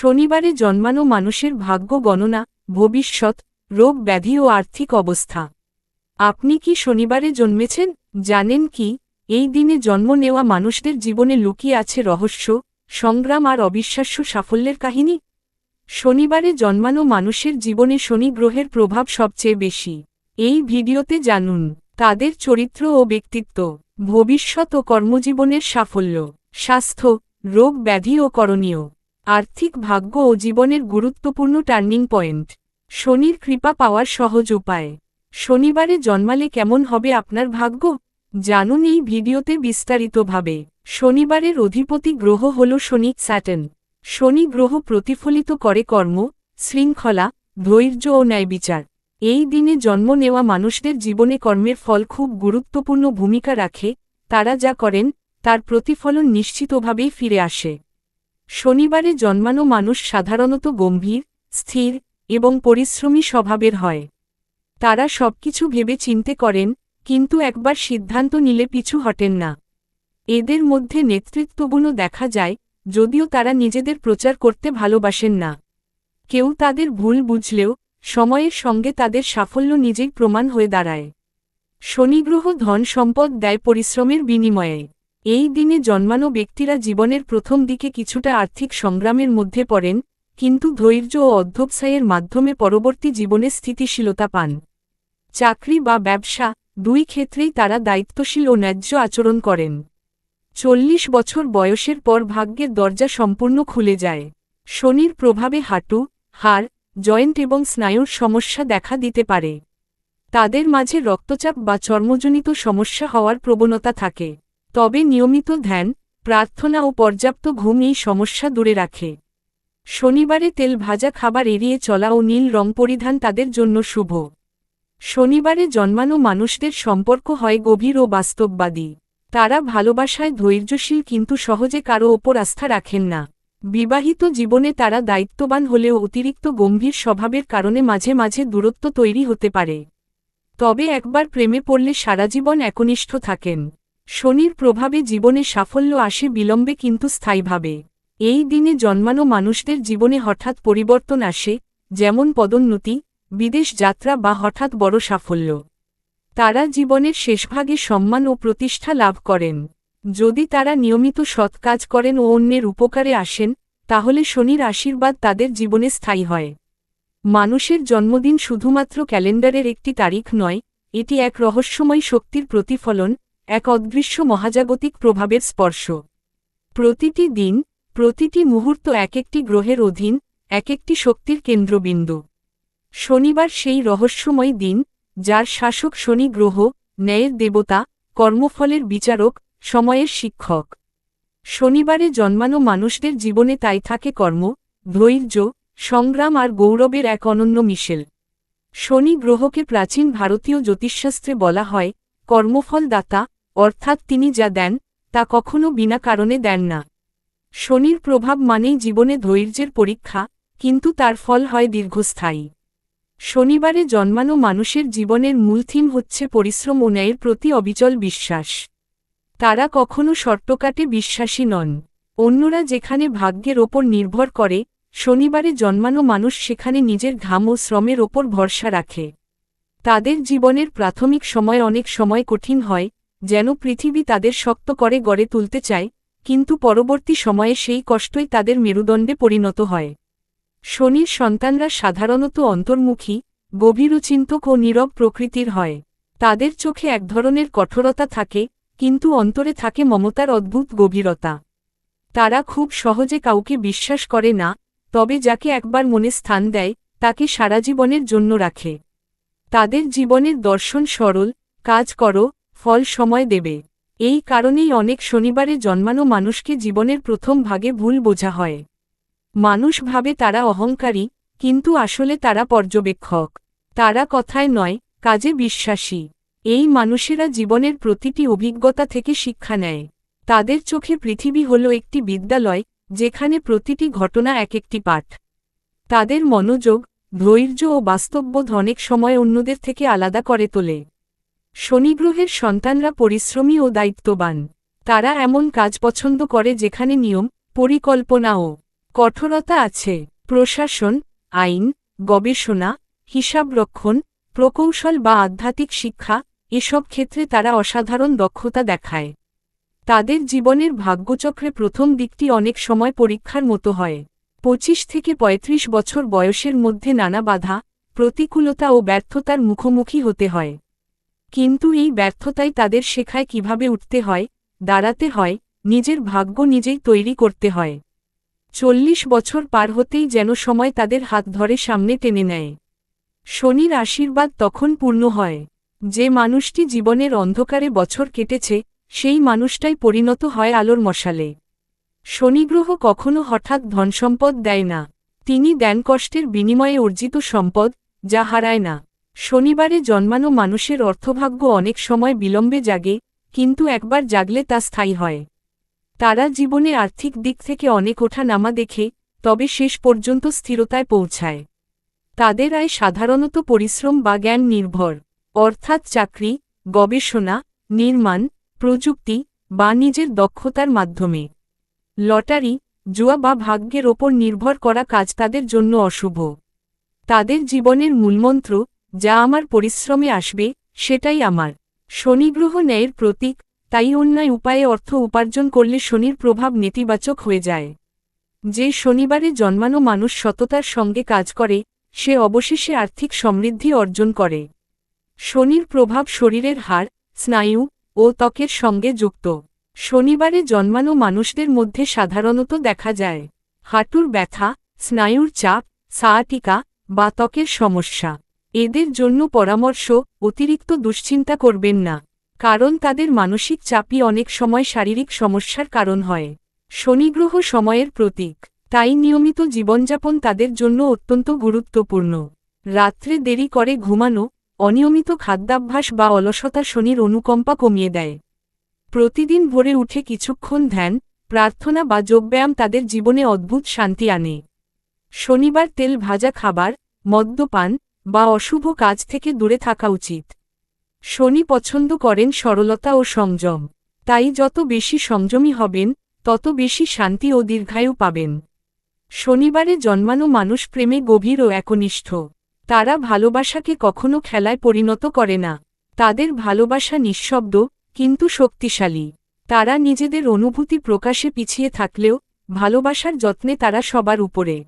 শনিবারে জন্মানো মানুষের ভাগ্য গণনা, ভবিষ্যৎ, রোগ ব্যাধি ও আর্থিক অবস্থা। আপনি কি শনিবারে জন্মেছেন? জানেন কি? এই দিনে জন্ম নেওয়া মানুষদের জীবনে লুকিয়ে আছে রহস্য, সংগ্রাম আর অবিশ্বাস্য সাফল্যের কাহিনী। শনিবারে জন্মানো মানুষের জীবনে শনি গ্রহের প্রভাব সবচেয়ে বেশি। এই ভিডিওতে জানুন, তাদের চরিত্র ও ব্যক্তিত্ব, ভবিষ্যৎ ও কর্মজীবনের সাফল্য, স্বাস্থ্য, রোগ ব্যাধি ও করণীয়। আর্থিক ভাগ্য ও জীবনের গুরুত্বপূর্ণ টার্নিং পয়েন্ট। শনির কৃপা পাওয়ার সহজ উপায়। শনিবারে জন্মালে কেমন হবে আপনার ভাগ্য? জানুন এই ভিডিওতে বিস্তারিতভাবে। শনিবারের অধিপতি গ্রহ হল শনি স্যাটন শনি গ্রহ প্রতিফলিত করে কর্ম, শৃঙ্খলা, ধৈর্য ও ন্যায়বিচার। এই দিনে জন্ম নেওয়া মানুষদের জীবনে কর্মের ফল খুব গুরুত্বপূর্ণ ভূমিকা রাখে। তারা যা করেন, তার প্রতিফলন নিশ্চিতভাবেই ফিরে আসে। শনিবারে জন্মানো মানুষ সাধারণত গম্ভীর, স্থির এবং পরিশ্রমী স্বভাবের হয়। তারা সবকিছু ভেবে চিনতে করেন, কিন্তু একবার সিদ্ধান্ত নিলে পিছু হটেন না। এদের মধ্যে নেতৃত্বগুণও দেখা যায়, যদিও তারা নিজেদের প্রচার করতে ভালোবাসেন না। কেউ তাদের ভুল বুঝলেও, সময়ের সঙ্গে তাদের সাফল্য নিজেই প্রমাণ হয়ে দাঁড়ায়। শনিগ্রহ ধন সম্পদ দেয় পরিশ্রমের বিনিময়ে। এই দিনে জন্মানো ব্যক্তিরা জীবনের প্রথম দিকে কিছুটা আর্থিক সংগ্রামের মধ্যে পড়েন, কিন্তু ধৈর্য ও অধ্যবসায়ের মাধ্যমে পরবর্তী জীবনে স্থিতিশীলতা পান। চাকরি বা ব্যবসা দুই ক্ষেত্রেই তারা দায়িত্বশীল ও ন্যায্য আচরণ করেন। চল্লিশ বছর বয়সের পর ভাগ্যের দরজা সম্পূর্ণ খুলে যায়। শনির প্রভাবে হাঁটু, হাড়, জয়েন্ট এবং স্নায়ুর সমস্যা দেখা দিতে পারে। তাদের মাঝে রক্তচাপ বা চর্মজনিত সমস্যা হওয়ার প্রবণতা থাকে। তবে নিয়মিত ধ্যান, প্রার্থনা ও পর্যাপ্ত ঘুম এই সমস্যা দূরে রাখে। শনিবারে তেল ভাজা খাবার এড়িয়ে চলা ও নীল রং পরিধান তাদের জন্য শুভ। শনিবারে জন্মানো মানুষদের সম্পর্ক হয় গভীর ও বাস্তববাদী। তারা ভালোবাসায় ধৈর্যশীল কিন্তু সহজে কারও ওপর আস্থা রাখেন না। বিবাহিত জীবনে তারা দায়িত্ববান হলেও অতিরিক্ত গম্ভীর স্বভাবের কারণে মাঝে মাঝে দূরত্ব তৈরি হতে পারে। তবে একবার প্রেমে পড়লে সারাজীবন একনিষ্ঠ থাকেন। শনির প্রভাবে জীবনে সাফল্য আসে বিলম্বে কিন্তু স্থায়ীভাবে। এই দিনে জন্মানো মানুষদের জীবনে হঠাৎ পরিবর্তন আসে, যেমন পদোন্নতি, বিদেশ যাত্রা বা হঠাৎ বড় সাফল্য। তারা জীবনের শেষভাগে সম্মান ও প্রতিষ্ঠা লাভ করেন। যদি তারা নিয়মিত সৎ কাজ করেন ও অন্যের উপকারে আসেন, তাহলে শনির আশীর্বাদ তাদের জীবনে স্থায়ী হয়। মানুষের জন্মদিন শুধুমাত্র ক্যালেন্ডারের একটি তারিখ নয়, এটি এক রহস্যময় শক্তির প্রতিফলন এক অদৃশ্য মহাজাগতিক প্রভাবের স্পর্শ। প্রতিটি দিন, প্রতিটি মুহূর্ত এক একটি গ্রহের অধীন, এক একটি শক্তির কেন্দ্রবিন্দু। শনিবার সেই রহস্যময় দিন, যার শাসক শনি গ্রহ, ন্যায়ের দেবতা, কর্মফলের বিচারক, সময়ের শিক্ষক। শনিবারে জন্মানো মানুষদের জীবনে তাই থাকে কর্ম, ধৈর্য, সংগ্রাম আর গৌরবের এক অনন্য মিশেল। শনি গ্রহকে প্রাচীন ভারতীয় জ্যোতিষশাস্ত্রে বলা হয় কর্মফলদাতা অর্থাৎ তিনি যা দেন, তা কখনো বিনা কারণে দেন না। শনির প্রভাব মানেই জীবনে ধৈর্যের পরীক্ষা, কিন্তু তার ফল হয় দীর্ঘস্থায়ী। শনিবারে জন্মানো মানুষের জীবনের মূল থিম হচ্ছে পরিশ্রম ও ন্যায়ের প্রতি অবিচল বিশ্বাস। তারা কখনো শর্টকাটে বিশ্বাসী নন। অন্যরা যেখানে ভাগ্যের ওপর নির্ভর করে, শনিবারে জন্মানো মানুষ সেখানে নিজের ঘাম ও শ্রমের ওপর ভরসা রাখে। তাদের জীবনের প্রাথমিক সময় অনেক সময় কঠিন হয় যেন পৃথিবী তাদের শক্ত করে গড়ে তুলতে চায়, কিন্তু পরবর্তী সময়ে সেই কষ্টই তাদের মেরুদণ্ডে পরিণত হয়। শনির সন্তানরা সাধারণত অন্তর্মুখী, গভীরচিন্তক ও নীরব প্রকৃতির হয়। তাদের চোখে এক ধরনের কঠোরতা থাকে, কিন্তু অন্তরে থাকে মমতার অদ্ভুত গভীরতা। তারা খুব সহজে কাউকে বিশ্বাস করে না, তবে যাকে একবার মনে স্থান দেয়, তাকে সারা জীবনের জন্য রাখে। তাদের জীবনের দর্শন সরল, কাজ করো ফল সময় দেবে। এই কারণেই অনেক শনিবারে জন্মানো মানুষকে জীবনের প্রথম ভাগে ভুল বোঝা হয়। মানুষ ভাবে তারা অহংকারী, কিন্তু আসলে তারা পর্যবেক্ষক। তারা কথায় নয়, কাজে বিশ্বাসী। এই মানুষেরা জীবনের প্রতিটি অভিজ্ঞতা থেকে শিক্ষা নেয়। তাদের চোখে পৃথিবী হল একটি বিদ্যালয়, যেখানে প্রতিটি ঘটনা এক একটি পাঠ। তাদের মনোযোগ, ধৈর্য ও বাস্তববোধ অনেক সময় অন্যদের থেকে আলাদা করে তোলে। শনিগ্রহের সন্তানরা পরিশ্রমী ও দায়িত্ববান। তারা এমন কাজ পছন্দ করে যেখানে নিয়ম, পরিকল্পনা ও কঠোরতা আছে। প্রশাসন, আইন, গবেষণা হিসাবরক্ষণ প্রকৌশল বা আধ্যাত্মিক শিক্ষা, এসব ক্ষেত্রে তারা অসাধারণ দক্ষতা দেখায়। তাদের জীবনের ভাগ্যচক্রে প্রথম দিকটি অনেক সময় পরীক্ষার মতো হয়। পঁচিশ থেকে ৩৫ বছর বয়সের মধ্যে নানা বাধা, প্রতিকূলতা ও ব্যর্থতার মুখোমুখি হতে হয়। কিন্তু এই ব্যর্থতাই তাদের শেখায় কীভাবে উঠতে হয়, দাঁড়াতে হয়, নিজের ভাগ্য নিজেই তৈরি করতে হয়। চল্লিশ বছর পার হতেই যেন সময় তাদের হাত ধরে সামনে টেনে নেয়। শনির আশীর্বাদ তখন পূর্ণ হয়। যে মানুষটি জীবনের অন্ধকারে বছর কেটেছে, সেই মানুষটাই পরিণত হয় আলোর মশালে। শনিগ্রহ কখনো হঠাৎ ধনসম্পদ দেয় না। তিনি দেন কষ্টের বিনিময়ে অর্জিত সম্পদ, যা হারায় না। শনিবারে জন্মানো মানুষের অর্থভাগ্য অনেক সময় বিলম্বে জাগে, কিন্তু একবার জাগলে তা স্থায়ী হয়। তারা জীবনে আর্থিক দিক থেকে অনেক ওঠা নামা দেখে, তবে শেষ পর্যন্ত স্থিরতায় পৌঁছায়। তাদের আয় সাধারণত পরিশ্রম বা জ্ঞান নির্ভর, অর্থাৎ চাকরি, গবেষণা, নির্মাণ, প্রযুক্তি বা নিজের দক্ষতার মাধ্যমে। লটারি, জুয়া বা ভাগ্যের ওপর নির্ভর করা কাজ তাদের জন্য অশুভ। তাদের জীবনের মূলমন্ত্র যা আমার পরিশ্রমে আসবে, সেটাই আমার। শনিগ্রহ ন্যায়ের প্রতীক, তাই অন্যায় উপায়ে অর্থ উপার্জন করলে শনির প্রভাব নেতিবাচক হয়ে যায়। যে শনিবারে জন্মানো মানুষ সততার সঙ্গে কাজ করে, সে অবশেষে আর্থিক সমৃদ্ধি অর্জন করে। শনির প্রভাব শরীরের হাড়, স্নায়ু ও ত্বকের সঙ্গে যুক্ত। শনিবারে জন্মানো মানুষদের মধ্যে সাধারণত দেখা যায় হাঁটুর ব্যথা, স্নায়ুর চাপ, সায়াটিকা বা ত্বকের সমস্যা। এদের জন্য পরামর্শ, অতিরিক্ত দুশ্চিন্তা করবেন না, কারণ তাদের মানসিক চাপই অনেক সময় শারীরিক সমস্যার কারণ হয়। শনিগ্রহ সময়ের প্রতীক, তাই নিয়মিত জীবনযাপন তাদের জন্য অত্যন্ত গুরুত্বপূর্ণ। রাত্রে দেরি করে ঘুমানো, অনিয়মিত খাদ্যাভ্যাস বা অলসতা শনির অনুকম্পা কমিয়ে দেয়। প্রতিদিন ভোরে উঠে কিছুক্ষণ ধ্যান, প্রার্থনা বা যোগব্যায়াম তাদের জীবনে অদ্ভুত শান্তি আনে। শনিবার তেল ভাজা খাবার, মদ্যপান বা অশুভ কাজ থেকে দূরে থাকা উচিত। শনি পছন্দ করেন সরলতা ও সংযম। তাই যত বেশি সংযমী হবেন, তত বেশি শান্তি ও দীর্ঘায়ু পাবেন। শনিবারে জন্মানো মানুষ প্রেমে গভীর ও একনিষ্ঠ। তারা ভালোবাসাকে কখনো খেলায় পরিণত করে না। তাদের ভালোবাসা নিঃশব্দ, কিন্তু শক্তিশালী। তারা নিজেদের অনুভূতি প্রকাশে পিছিয়ে থাকলেও, ভালোবাসার যত্নে তারা সবার উপরে।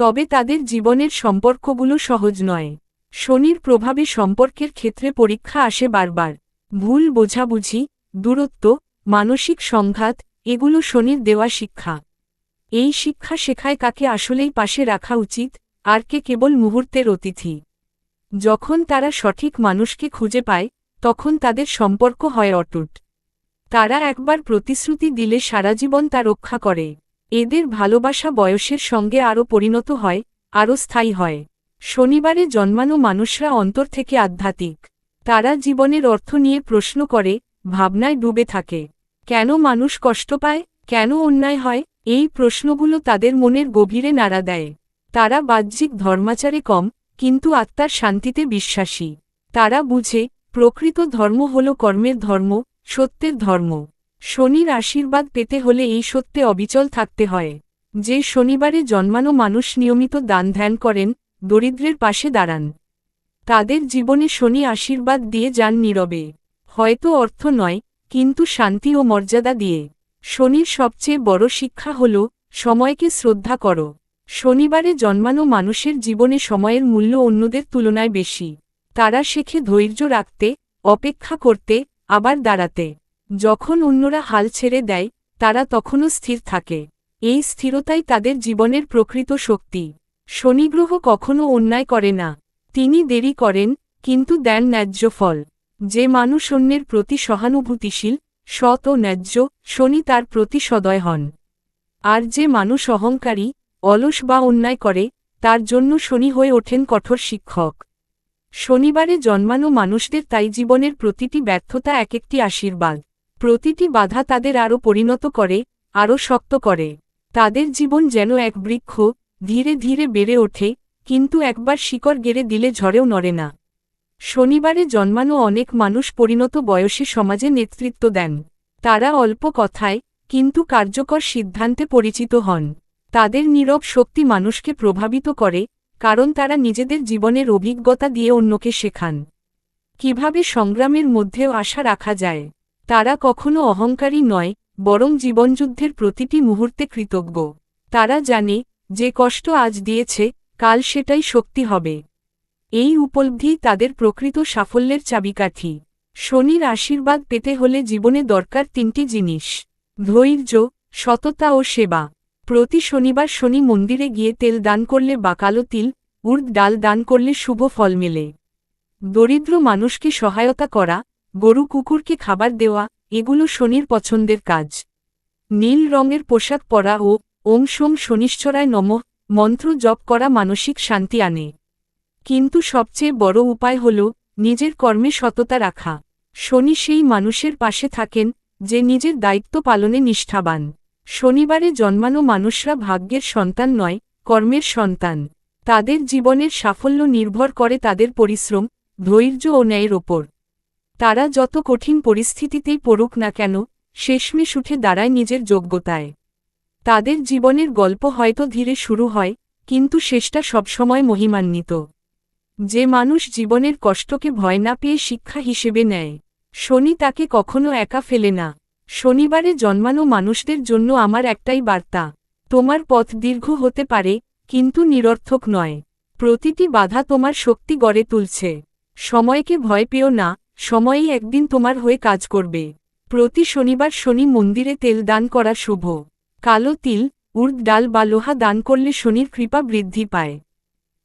তবে তাদের জীবনের সম্পর্কগুলো সহজ নয়। শনির প্রভাবে সম্পর্কের ক্ষেত্রে পরীক্ষা আসে বারবার। ভুল বোঝাবুঝি, দূরত্ব, মানসিক সংঘাত, এগুলো শনির দেওয়া শিক্ষা। এই শিক্ষা শেখায় কাকে আসলেই পাশে রাখা উচিত, আর কে কেবল মুহূর্তের অতিথি। যখন তারা সঠিক মানুষকে খুঁজে পায়, তখন তাদের সম্পর্ক হয় অটুট। তারা একবার প্রতিশ্রুতি দিলে সারাজীবন তা রক্ষা করে। এদের ভালোবাসা বয়সের সঙ্গে আরও পরিণত হয়, আরও স্থায়ী হয়। শনিবারে জন্মানো মানুষরা অন্তর থেকে আধ্যাত্মিক। তারা জীবনের অর্থ নিয়ে প্রশ্ন করে, ভাবনায় ডুবে থাকে। কেন মানুষ কষ্ট পায়, কেন অন্যায় হয়, এই প্রশ্নগুলো তাদের মনের গভীরে নাড়া দেয়। তারা বাহ্যিক ধর্মাচারে কম, কিন্তু আত্মার শান্তিতে বিশ্বাসী। তারা বুঝে, প্রকৃত ধর্ম হল কর্মের ধর্ম, সত্যের ধর্ম। শনির আশীর্বাদ পেতে হলে এই সত্যে অবিচল থাকতে হয়। যে শনিবারে জন্মানো মানুষ নিয়মিত দান ধ্যান করেন, দরিদ্রের পাশে দাঁড়ান। তাদের জীবনে শনি আশীর্বাদ দিয়ে যান নীরবে। হয়তো অর্থ নয়, কিন্তু শান্তি ও মর্যাদা দিয়ে। শনির সবচেয়ে বড় শিক্ষা হল, সময়কে শ্রদ্ধা করো। শনিবারে জন্মানো মানুষের জীবনে সময়ের মূল্য অন্যদের তুলনায় বেশি। তারা শেখে ধৈর্য রাখতে, অপেক্ষা করতে, আবার দাঁড়াতে। যখন অন্যরা হাল ছেড়ে দেয়, তারা তখনও স্থির থাকে। এই স্থিরতাই তাদের জীবনের প্রকৃত শক্তি। শনিগ্রহ কখনো অন্যায় করে না। তিনি দেরি করেন, কিন্তু দেন ন্যায্য ফল। যে মানুষ অন্যের প্রতি সহানুভূতিশীল, সৎ ও ন্যায্য, শনি তার প্রতি সদয় হন। আর যে মানুষ অহংকারী, অলস বা অন্যায় করে, তার জন্য শনি হয়ে ওঠেন কঠোর শিক্ষক। শনিবারে জন্মানো মানুষদের তাই জীবনের প্রতিটি ব্যর্থতা এক একটি আশীর্বাদ। প্রতিটি বাধা তাদের আরও পরিণত করে, আরও শক্ত করে। তাদের জীবন যেন এক বৃক্ষ, ধীরে ধীরে বেড়ে ওঠে, কিন্তু একবার শিকড় গেড়ে দিলে ঝড়েও নড়ে না। শনিবারে জন্মানো অনেক মানুষ পরিণত বয়সে সমাজে নেতৃত্ব দেন। তারা অল্প কথায়, কিন্তু কার্যকর সিদ্ধান্তে পরিচিত হন। তাদের নীরব শক্তি মানুষকে প্রভাবিত করে, কারণ তারা নিজেদের জীবনের অভিজ্ঞতা দিয়ে অন্যকে শেখান। কীভাবে সংগ্রামের মধ্যেও আশা রাখা যায়? তারা কখনো অহংকারী নয়, বরং জীবনযুদ্ধের প্রতিটি মুহূর্তে কৃতজ্ঞ। তারা জানে, যে কষ্ট আজ দিয়েছে, কাল সেটাই শক্তি হবে। এই উপলব্ধি তাদের প্রকৃত সাফল্যের চাবিকাঠি। শনির আশীর্বাদ পেতে হলে জীবনে দরকার তিনটি জিনিস। ধৈর্য, সততা ও সেবা। প্রতি শনিবার শনি মন্দিরে গিয়ে তেল দান করলে বা কালো তিল, উর্দ ডাল দান করলে শুভ ফল মেলে। দরিদ্র মানুষকে সহায়তা করা গরু কুকুরকে খাবার দেওয়া, এগুলো শনির পছন্দের কাজ। নীল রঙের পোশাক পরা ও ওম সোম শনিশ্চরায় নমঃ, মন্ত্র জপ করা মানসিক শান্তি আনে। কিন্তু সবচেয়ে বড় উপায় হল নিজের কর্মে সততা রাখা। শনি সেই মানুষের পাশে থাকেন, যে নিজের দায়িত্ব পালনে নিষ্ঠাবান। শনিবারে জন্মানো মানুষরা ভাগ্যের সন্তান নয়, কর্মের সন্তান। তাদের জীবনের সাফল্য নির্ভর করে তাদের পরিশ্রম, ধৈর্য ও ন্যায়ের ওপর। তারা যত কঠিন পরিস্থিতিতেই পড়ুক না কেন, শেষমেশ উঠে দাঁড়ায় নিজের যোগ্যতায়। তাদের জীবনের গল্প হয়তো ধীরে শুরু হয়, কিন্তু শেষটা সবসময় মহিমান্বিত। যে মানুষ জীবনের কষ্টকে ভয় না পেয়ে শিক্ষা হিসেবে নেয়, শনি তাকে কখনো একা ফেলে না। শনিবারে জন্মানো মানুষদের জন্য আমার একটাই বার্তা, তোমার পথ দীর্ঘ হতে পারে, কিন্তু নিরর্থক নয়। প্রতিটি বাধা তোমার শক্তি গড়ে তুলছে। সময়কে ভয় পেও না সময়ই একদিন তোমার হয়ে কাজ করবে। প্রতি শনিবার শনি মন্দিরে তেল দান করা শুভ। কালো তিল, উর্দ ডাল বা লোহা দান করলে শনির কৃপা বৃদ্ধি পায়।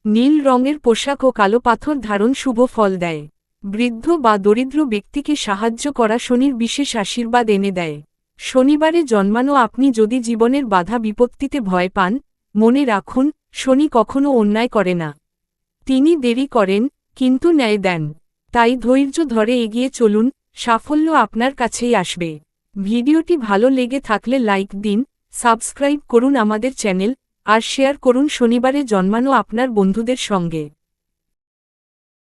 নীল রঙের পোশাক ও কালো পাথর ধারণ শুভ ফল দেয়। বৃদ্ধ বা দরিদ্র ব্যক্তিকে সাহায্য করা শনির বিশেষ আশীর্বাদ এনে দেয়। শনিবারে জন্মানো আপনি যদি জীবনের বাধা বিপত্তিতে ভয় পান, মনে রাখুন, শনি কখনো অন্যায় করে না। তিনি দেরি করেন, কিন্তু ন্যায় দেন। তাই ধৈর্য ধরে এগিয়ে চলুন, সাফল্য আপনার কাছেই আসবে। ভিডিওটি ভালো লেগে থাকলে লাইক দিন, সাবস্ক্রাইব করুন আমাদের চ্যানেল, আর শেয়ার করুন শনিবারে জন্মানো আপনার বন্ধুদের সঙ্গে।